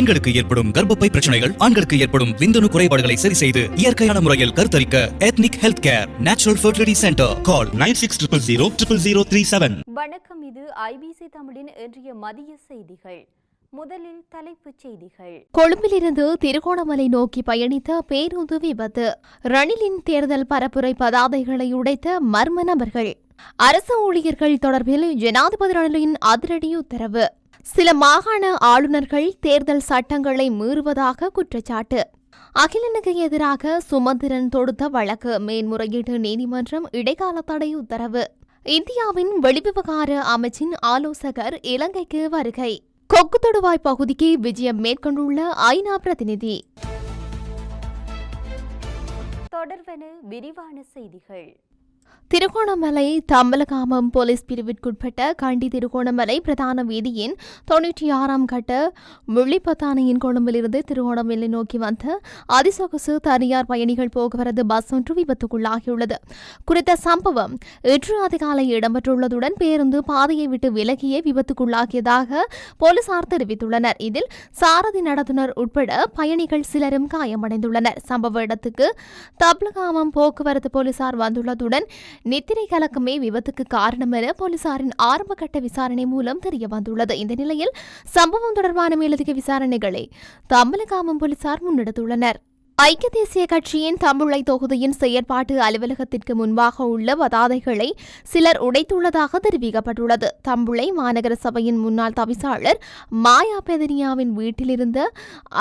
பெண்களுக்கு ஏற்படும் கர்ப்பப்பை பிரச்சனைகள் ஆண்களுக்கு ஏற்படும் விந்தணு குறைபாடுகளை சரி செய்து இயற்கையான முறையில் கருத்தரிக்க ethnic health care natural fertility centre call nine six triple zero triple zero three seven வணக்கம் இது ஐபிசி தமிழின் இன்றைய மதிய செய்திகள். முதலில் தலைப்புச் செய்திகள். கொழும்பிலிருந்து திருகோணமலை நோக்கி பயணித்த பேருந்து விபத்து. ரணிலின் தேர்தல் பரப்புரை பதாதைகளை உடைத்த மர்ம நபர்கள். அரசு ஊழியர்கள் தொடர்பில் ஜனாதிபதி ரணிலின் அதிரடி உத்தரவு. சில மாகாண ஆளுநர்கள் தேர்தல் சட்டங்களை மீறுவதாக குற்றச்சாட்டு. அகிலனுக்கு எதிராக சுமந்திரன் தொடுத்த வழக்கு மேன்முறையீட்டு நீதிமன்றம் இடைக்கால தடை உத்தரவு. இந்தியாவின் வெளிவிவகார அமைச்சின் ஆலோசகர் இலங்கைக்கு வருகை. கொக்கு தொடுவாய் பகுதிக்கு விஜயம் மேற்கொண்டுள்ள ஐநா பிரதிநிதி. தொடர்வென விரிவான செய்திகள். திருகோணமலை தம்பலகாமம் போலீஸ் பிரிவிற்குட்பட்ட கண்டி திருகோணமலை பிரதான வீதியின் தொன்னூற்றி ஆறாம் கட்ட முள்ளிப்பத்தானையின் கொழும்பிலிருந்து திருகோணமலை நோக்கி வந்த அதிசொகுசு தனியார் பயணிகள் போக்குவரத்து பஸ் ஒன்று விபத்துக்குள்ளாகியுள்ளது. குறித்த சம்பவம் இன்று அதிகாலை இடம்பெற்றுள்ளதுடன் பேருந்து பாதையை விட்டு விலகியே விபத்துக்குள்ளாகியதாக போலீசார் தெரிவித்துள்ளனர். இதில் சாரதி நடத்துனர் உட்பட பயணிகள் சிலரும் காயமடைந்துள்ளனர். சம்பவ இடத்துக்கு தப்லகாமம் போக்குவரத்து போலீசார் வந்துள்ளதுடன் நித்திரை கலக்கமே விபத்துக்கு காரணம் என போலீசாரின் ஆரம்பகட்ட விசாரணை மூலம் தெரிய வந்துள்ளது. இந்த நிலையில் சம்பவம் தொடர்பான மேலதிக விசாரணைகளை தம்பலகாமம் போலீசார் முன்னெடுத்துள்ளனர். ஐக்கிய தேசிய கட்சியின் தமிழை தொகுதியின் செயற்பாட்டு அலுவலகத்திற்கு முன்பாக உள்ள வதாதைகளை சிலர் உடைத்துள்ளதாக தெரிவிக்கப்பட்டுள்ளது. தம்புளை மாநகர சபையின் முன்னாள் தவிசாளர் மாயா பெதனியாவின் வீட்டிலிருந்த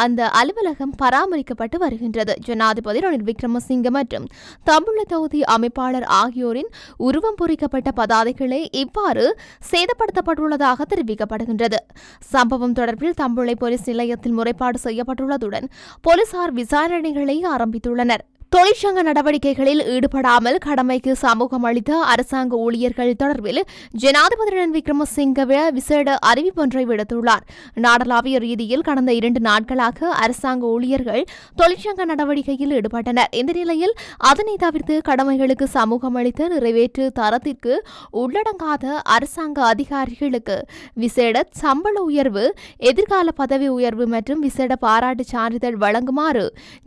அந்த அலுவலகம் பராமரிக்கப்பட்டு வருகின்றது. ஜனாதிபதி ரணில் விக்ரமசிங்க மற்றும் தம்புளை தொகுதி அமைப்பாளர் ஆகியோரின் உருவம் பொறிக்கப்பட்ட பதாதைகளே இவ்வாறு சேதப்படுத்தப்பட்டுள்ளதாக தெரிவிக்கப்படுகின்றது. சம்பவம் தொடர்பில் தம்புளை போலீஸ் நிலையத்தில் முறைப்பாடு செய்யப்பட்டுள்ளதுடன் போலீசார் விசாரணைகளை ஆரம்பித்துள்ளனர். தொழிற்சங்க நடவடிக்கைகளில் ஈடுபடாமல் கடமைக்கு சமூகம் அளித்த அரசாங்க ஊழியர்கள் தொடர்பில் ஜனாதிபதி ரணில் விக்ரமசிங்க விசேட அறிவிப்பொன்றை விடுத்துள்ளார். நாடளாவிய ரீதியில் கடந்த இரண்டு நாட்களாக அரசாங்க ஊழியர்கள் தொழிற்சங்க நடவடிக்கையில் ஈடுபட்டனர். இந்த நிலையில் அதனை தவிர்த்து கடமைகளுக்கு சமூகம் அளித்த நிறைவேற்று தரத்திற்கு உள்ளடங்காத அரசாங்க அதிகாரிகளுக்கு விசேட சம்பள உயர்வு எதிர்கால பதவி உயர்வு மற்றும் விசேட பாராட்டு சான்றிதழ் வழங்குமாறு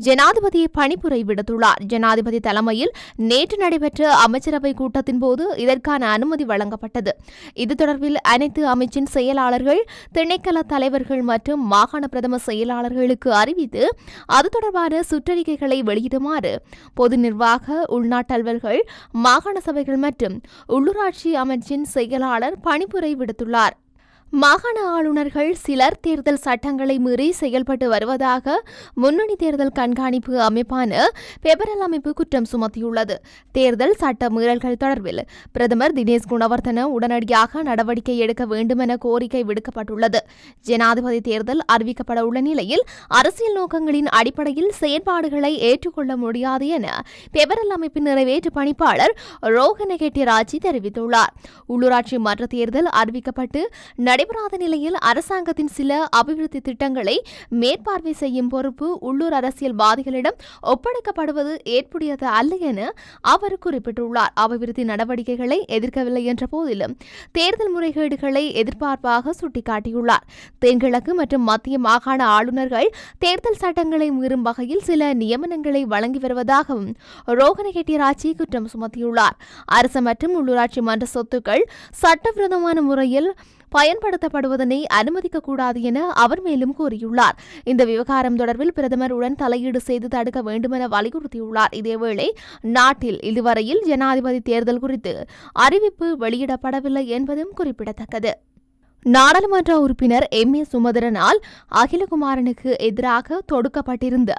ஜனாதிபதியை பணிப்புரை விடுத்துள்ளார். ஜனாதிபதி தலைமையில் நேற்று நடைபெற்ற அமைச்சரவை கூட்டத்தின் போது இதற்கான அனுமதி வழங்கப்பட்டது. இது தொடர்பில் அனைத்து அமைச்சின் செயலாளர்கள் திணைக்கள தலைவர்கள் மற்றும் மாகாண பிரதம செயலாளர்களுக்கு அறிவித்து அது தொடர்பான சுற்றறிக்கைகளை வெளியிடுமாறு பொது நிர்வாக உள்நாட்டல்வர்கள் மாகாண சபைகள் மற்றும் உள்ளூராட்சி அமைச்சின் செயலாளர் பணிப்புரை விடுத்துள்ளார். மாகாண ஆளுநர்கள் சிலர் தேர்தல் சட்டங்களை மீறி செயல்பட்டு வருவதாக முன்னணி தேர்தல் கண்காணிப்பு அமைப்பான பெபரல் அமைப்பு குற்றம் சுமத்தியுள்ளது. தேர்தல் சட்ட மீறல்கள் தொடர்பில் பிரதமர் தினேஷ் குணவர்தன உடனடியாக நடவடிக்கை எடுக்க வேண்டுமென கோரிக்கை விடுக்கப்பட்டுள்ளது. ஜனாதிபதி தேர்தல் அறிவிக்கப்பட உள்ள நிலையில் அரசியல் நோக்கங்களின் அடிப்படையில் செயற்பாடுகளை ஏற்றுக்கொள்ள முடியாது என பெபரல் அமைப்பின் நிறைவேற்று பணிப்பாளர் ரோஹன ராஜி தெரிவித்துள்ளார். உள்ளூராட்சி மன்ற தேர்தல் அறிவிக்கப்பட்டு நடைபெறாத நிலையில் அரசாங்கத்தின் சில அபிவிருத்தி திட்டங்களை மேற்பார்வை செய்யும் பொறுப்பு உள்ளூர் அரசியல்வாதிகளிடம் ஒப்படைக்கப்படுவது ஏற்புடையது அல்ல என அவர் குறிப்பிட்டுள்ளார். அபிவிருத்தி நடவடிக்கைகளை எதிர்க்கவில்லை என்ற போதிலும் தேர்தல் முறைகேடுகளை எதிர்பார்ப்பாக சுட்டிக்காட்டியுள்ளார். தென்கிழக்கு மற்றும் மத்திய மாகாண ஆளுநர்கள் தேர்தல் சட்டங்களை மீறும் வகையில் சில நியமனங்களை வழங்கி வருவதாகவும் ரோகன ராஜி குற்றம் சுமத்தியுள்ளார். அரசு மற்றும் உள்ளூராட்சி மன்ற சொத்துக்கள் சட்டவிரோதமான முறையில் பயன்படுத்தப்படுவதனை அனுமதிக்கக்கூடாது என அவர் மேலும் கூறியுள்ளார். இந்த விவகாரம் தொடர்பில் பிரதமர் உடன் தலையீடு செய்து தடுக்க வேண்டுமென வலியுறுத்தியுள்ளார். இதேவேளை நாட்டில் இதுவரையில் ஜனாதிபதி தேர்தல் குறித்து அறிவிப்பு வெளியிடப்படவில்லை என்பதும் குறிப்பிடத்தக்கது. நாடாளுமன்ற உறுப்பினர் எம் ஏ சுமதரனால் அகிலகுமாரனுக்கு எதிராக தொடுக்கப்பட்டிருந்த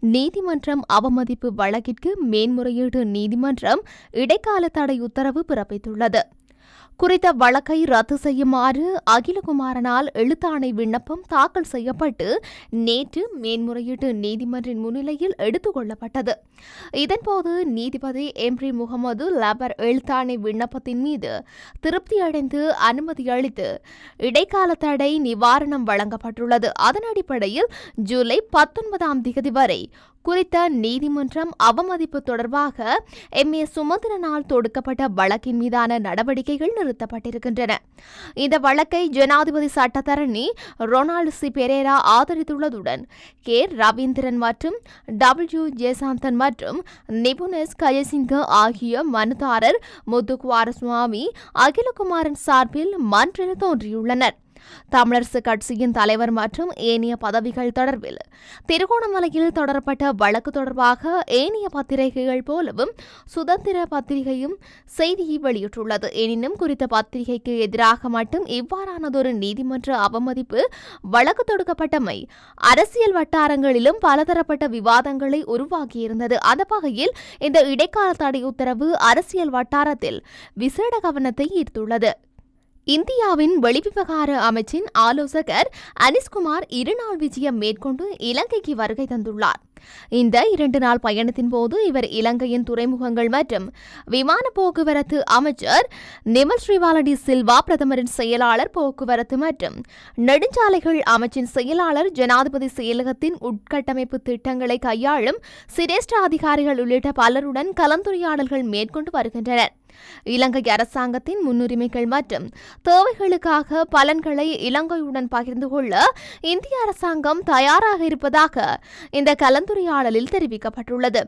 நீதிமன்றம் அவமதிப்பு வழக்கிற்கு மேன்முறையீட்டு நீதிமன்றம் இடைக்கால தடை உத்தரவு பிறப்பித்துள்ளது. குறித்த வழக்கை ரத்து செய்யுமாறு அகிலகுமாரனால் எழுத்தாணை விண்ணப்பம் தாக்கல் செய்யப்பட்டு நேற்று மேன்முறையீட்டு நீதிமன்றின் முன்னிலையில் எடுத்துக் கொள்ளப்பட்டது இதன்போது நீதிபதி எம்ரி முகமது லபர் எழுத்தாணை விண்ணப்பத்தின் மீது திருப்தியடைந்து அனுமதி அளித்து இடைக்கால தடை நிவாரணம் வழங்கப்பட்டுள்ளது. அதன் அடிப்படையில் ஜூலை பத்தொன்பதாம் திகதி வரை குறித்த நீதிமன்றம் அவமதிப்பு தொடர்பாக எம் ஏ சுமந்திரனால் தொடுக்கப்பட்ட வழக்கின் மீதான நடவடிக்கைகள் நிறுத்தப்பட்டிருக்கின்றன. இந்த வழக்கை ஜனாதிபதி சட்டத்தரணி ரொனால்டு சி பெரேரா ஆதரித்துள்ளதுடன் கே. ரவீந்திரன் மற்றும் டபிள்யூ. ஜெயசாந்தன் மற்றும் நிபுணஸ் கயசிங்க ஆகிய மனுதாரர் முத்துக்குமாரசுவாமி அகிலகுமாரன் சார்பில் மன்றில் தோன்றியுள்ளனர். தமிழரசு கட்சியின் தலைவர் மற்றும் ஏனைய பதவிகள் தொடர்பில் திருகோணமலையில் தொடரப்பட்ட வழக்கு தொடர்பாக ஏனைய பத்திரிகைகள் போலவும் சுதந்திர பத்திரிகையும் செய்தியை வெளியிட்டுள்ளது. எனினும் குறித்த பத்திரிகைக்கு எதிராக மட்டும் இவ்வாறானதொரு நீதிமன்ற அவமதிப்பு வழக்கு தொடுக்கப்பட்டமை அரசியல் வட்டாரங்களிலும் பலதரப்பட்ட விவாதங்களை உருவாக்கியிருந்தது. அந்த வகையில் இந்த இடைக்கால தடை உத்தரவு அரசியல் வட்டாரத்தில் விசேட கவனத்தை ஈர்த்துள்ளது. இந்தியாவின் வெளிவிவகார அமைச்சின் ஆலோசகர் அனிஸ்குமார் இருநாள் விஜயம் மேற்கொண்டு இலங்கைக்கு வருகை தந்துள்ளார். இந்த இரண்டு நாள் பயணத்தின் போது இவர் இலங்கையின் துறைமுகங்கள் மற்றும் விமான போக்குவரத்து அமைச்சர் நிமல் ஸ்ரீவாலடி சில்வா பிரதமரின் செயலாளர் போக்குவரத்து மற்றும் நெடுஞ்சாலைகள் அமைச்சின் செயலாளர் ஜனாதிபதி செயலகத்தின் உட்கட்டமைப்பு திட்டங்களை கையாளும் சிரேஷ்ட அதிகாரிகள் உள்ளிட்ட பலருடன் கலந்துரையாடல்கள் மேற்கொண்டு வருகின்றனர். இலங்கை அரசாங்கத்தின் முன்னுரிமைகள் மற்றும் தேவைகளுக்காக பலன்களை இலங்கையுடன் பகிர்ந்து கொள்ள இந்திய அரசாங்கம் தயாராக இருப்பதாக இந்த கலந்துரையாடலில் தெரிவிக்கப்பட்டுள்ளது.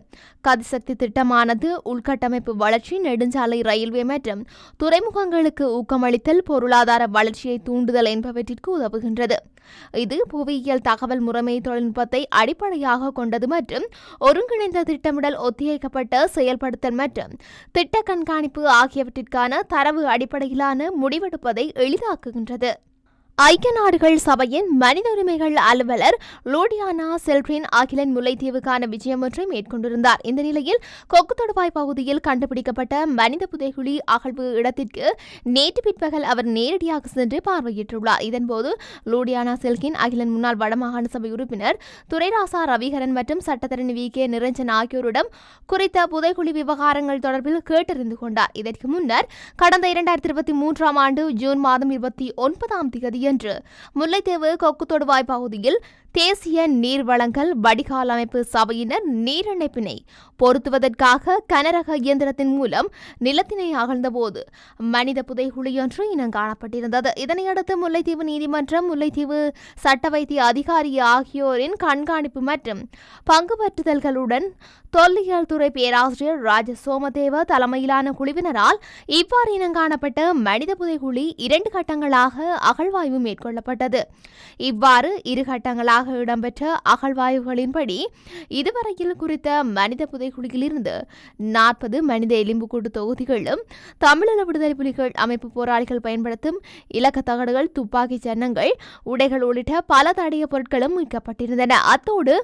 கதிசக்தி திட்டமானது உள்கட்டமைப்பு வளர்ச்சி நெடுஞ்சாலை ரயில்வே மற்றும் துறைமுகங்களுக்கு ஊக்கமளித்தல் பொருளாதார வளர்ச்சியை தூண்டுதல் என்பவற்றிற்கு உதவுகின்றது. இது புவியியல் தகவல் முறைமை தொழில்நுட்பத்தை அடிப்படையாக கொண்டது மற்றும் ஒருங்கிணைந்த திட்டமிடல் ஒத்திவைக்கப்பட்ட செயல்படுத்தல் மற்றும் திட்ட கண்காணிப்பு ஆகியவற்றிற்கான தரவு அடிப்படையிலான முடிவெடுப்பதை எளிதாக்குகின்றது. ஐக்கிய நாடுகள் சபையின் மனித உரிமைகள் அலுவலர் லோடியானா செல்ட்ரின் அகிலன் முல்லைத்தீவுக்கான விஜயம் ஒன்றை மேற்கொண்டிருந்தார். இந்த நிலையில் கொக்கு தொடுவாய் பகுதியில் கண்டுபிடிக்கப்பட்ட மனித புதைகுழி அகழ்வு இடத்திற்கு நேற்று பிற்பகல் அவர் நேரடியாக சென்று பார்வையிட்டுள்ளார். இதன்போது லோடியானா செல்கின் அகிலன் முன்னாள் வடமாகாண சபை உறுப்பினர் துரைராசா ரவிகரன் மற்றும் சட்டத்தரணி வி. கே. நிரஞ்சன் ஆகியோரிடம் குறித்த புதைகுழி விவகாரங்கள் தொடர்பில் கேட்டறிந்து கொண்டார். இதற்கு முன்னர் கடந்த இரண்டாயிரத்தி இருபத்தி மூன்றாம் ஆண்டு ஜூன் மாதம் இருபத்தி ஒன்பதாம் தேதியில் என்று முல்லைத்தீவு கொக்கு தொடுவாய் பகுதியில் தேசிய நீர் வழங்கல் வடிகால் அமைப்பு சபையினர் நீர் இணைப்பினை பொருத்துவதற்காக கனரக இயந்திரத்தின் மூலம் நிலத்தினை அகழ்ந்தபோது மனித புதைகுழியொன்று இனம் காணப்பட்டிருந்தது. இதனையடுத்து முல்லைத்தீவு நீதிமன்றம் முல்லைத்தீவு சட்ட வைத்திய அதிகாரி ஆகியோரின் கண்காணிப்பு மற்றும் பங்கு பற்றுதல்களுடன் தொல்லியல் துறை பேராசிரியர் ராஜ சோமதேவ தலைமையிலான குழுவினரால் இவ்வாறு இனம் காணப்பட்ட மனித புதைகுழி இரண்டு கட்டங்களாக அகழ்வாய்வு மேற்கொள்ளப்பட்டது. இவ்வாறு இரு கட்டங்களாக இடம்பெற்ற அகழ்வாய்வுகளின்படி இதுவரையில் குறித்த மனித புதைக்குழியிலிருந்து நாற்பது மனித எலும்புக்கூட்டு தொகுதிகளும் தமிழீழ விடுதலை புலிகள் அமைப்பு போராளிகள் பயன்படுத்தும் இலக்க தகடுகள் துப்பாக்கி சின்னங்கள் உடைகள் உள்ளிட்ட பல தடைய பொருட்களும் மீட்கப்பட்டிருந்தன. அத்தோடு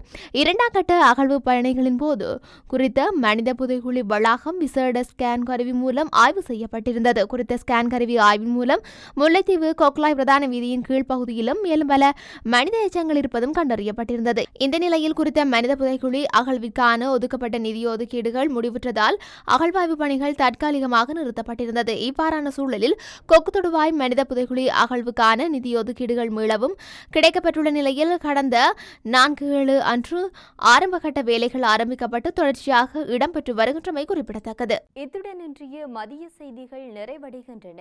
இரண்டாம் கட்ட அகழ்வு பயணிகளின் போது குறித்த மனித புதைகுழி வளாகம் விசேட ஸ்கேன் கருவி மூலம் ஆய்வு செய்யப்பட்டிருந்தது. குறித்த ஸ்கேன் கருவி ஆய்வின் மூலம் முல்லைத்தீவு கொக்லாய் பிரதான வீதி பகுதியின் கீழ்ப்பகுதியிலும் மேலும் பல மனித எச்சங்கள் இருப்பதும் கண்டறியப்பட்டிருந்தது. இந்த நிலையில் குறித்த மனித புதைக்குழி அகழ்விற்கான ஒதுக்கப்பட்ட நிதி ஒதுக்கீடுகள் முடிவுற்றதால் அகழ்வாய்வு பணிகள் தற்காலிகமாக நிறுத்தப்பட்டிருந்தது. இவ்வாறான சூழலில் கொக்கு தொடுவாய் மனித புதைக்குழி அகழ்வுக்கான நிதி ஒதுக்கீடுகள் மீளவும் கிடைக்கப்பட்டுள்ள நிலையில் கடந்த நான்கு ஏழு அன்று ஆரம்பகட்ட வேலைகள் ஆரம்பிக்கப்பட்டு தொடர்ச்சியாக இடம்பெற்று வருகின்றமை குறிப்பிடத்தக்கது. இத்துடன் இன்றைய மதிய செய்திகள் நிறைவடைகின்றன.